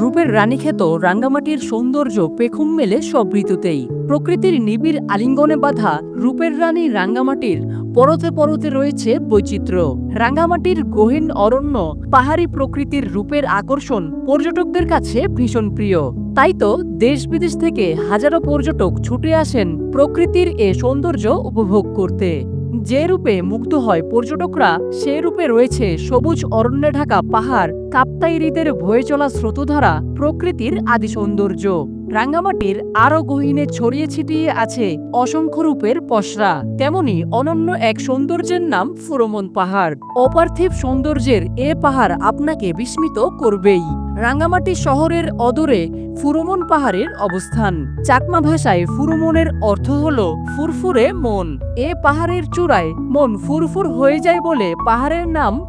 রূপের রানীক্ষেত রাঙ্গামাটির সৌন্দর্য, পেখুম মেলে সব ঋতুতেই। প্রকৃতির নিবিড় আলিঙ্গনে বাঁধা রূপের রানী রাঙ্গামাটির পরতে পরতে রয়েছে বৈচিত্র্য। রাঙ্গামাটির গহীন অরণ্য, পাহাড়ি প্রকৃতির রূপের আকর্ষণ পর্যটকদের কাছে ভীষণ প্রিয়। তাই তো দেশ বিদেশ থেকে হাজারো পর্যটক ছুটে আসেন প্রকৃতির এ সৌন্দর্য উপভোগ করতে। যে রূপে মুগ্ধ হয় পর্যটকরা, সে রূপে রয়েছে সবুজ অরণ্যে ঢাকা পাহাড়, কাপ্তাই হৃদের ভয়ে চলা স্রোতধারা, প্রকৃতির আদি সৌন্দর্য। রাঙ্গামাটির আরও গহীনে ছড়িয়ে ছিটিয়ে আছে অসংখ্য রূপের পসরা। তেমনি অনন্য এক সৌন্দর্যের নাম ফুরমন পাহাড়। অপার্থিব সৌন্দর্যের এ পাহাড় আপনাকে বিস্মিত করবেই। রাঙ্গামাটি শহরের অদূরে ফুরমন পাহাড়ের অবস্থান। চাকমা ভাষায় ফুরমনের অর্থ হল ফুরফুরে মন। এ পাহাড়ের চূড়ায় মন ফুরফুর হয়ে যায় বলে পাহাড়ের নাম